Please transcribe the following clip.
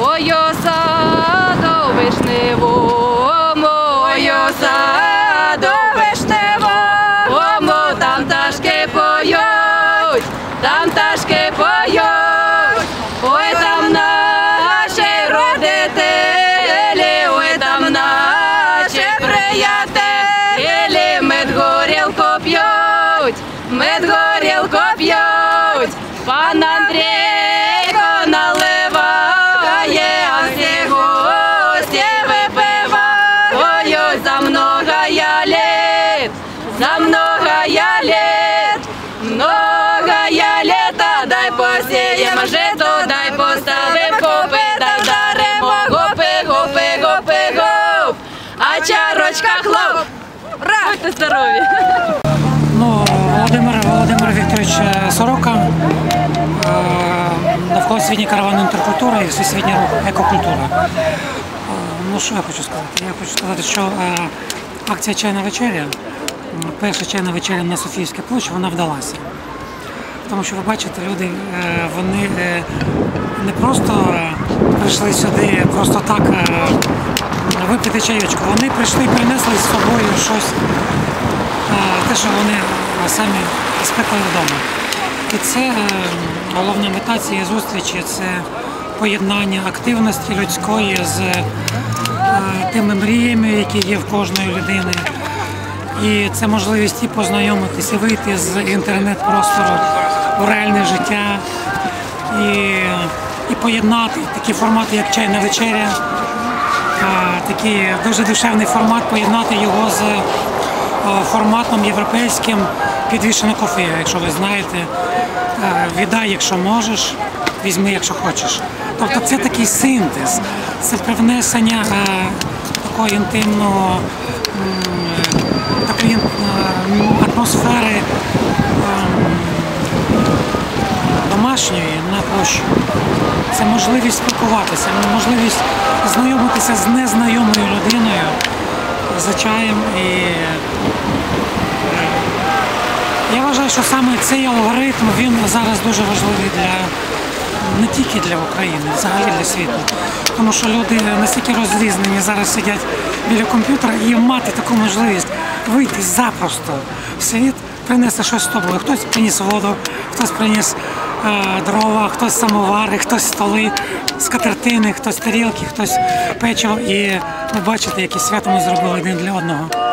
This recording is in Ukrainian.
ой, саду вишневому, ой, саду вишневому, там пташки поють, там пташки поють, ой, там наші родителі, ой, там наші приятелі, медгорілку п'ють, медгорілку п'ють, пан Андрійко наливає, много я літ, много я літа, дай посіємо жито, дай поставим копи, дай вдаримо гопи, гопи, гопи, гоп, а чарочка хлоп. Ура! Будьте здорові! Ну, Володимир Володимир Вікторович е, Сорока, е, навколосвітній караван інтеркультура і всесвітній рух екокультура. Е, Ну, що я хочу сказати? Я хочу сказати, що акція Чайна вечеря, перша чайна вечеря на Софійській площі, вона вдалася. Тому що ви бачите, люди е, вони е, не просто прийшли сюди просто так е, випити чайочку. Вони прийшли і принесли з собою щось те, що вони самі спекли вдома. І це головна мета цієї зустрічі це поєднання активності людської з тими мріями, які є в кожної людини. І це можливість і познайомитися, вийти з інтернет-простору у реальне життя і, і поєднати такі формати, як чайна вечеря, такий дуже душевний формат, поєднати його з форматом європейським підвішено кофе, якщо ви знаєте. Е, Віддай, якщо можеш, візьми, якщо хочеш. Тобто це такий синтез, це привнесення е, такого інтимного е, атмосфери ем, домашньої на площу. Це можливість спілкуватися, можливість знайомитися з незнайомою людиною за чаєм. І е, я вважаю, що саме цей алгоритм він зараз дуже важливий для не тільки для України, взагалі для світу. Тому що люди настільки розрізнені зараз сидять біля комп'ютера і мати таку можливість вийти запросто світ, принесе щось з тобою. Хтось приніс воду, хтось приніс е, дрова, хтось самовари, хтось столи, скатертини, хтось тарілки, хтось печиво. І ви бачите, які свято ми зробили один для одного.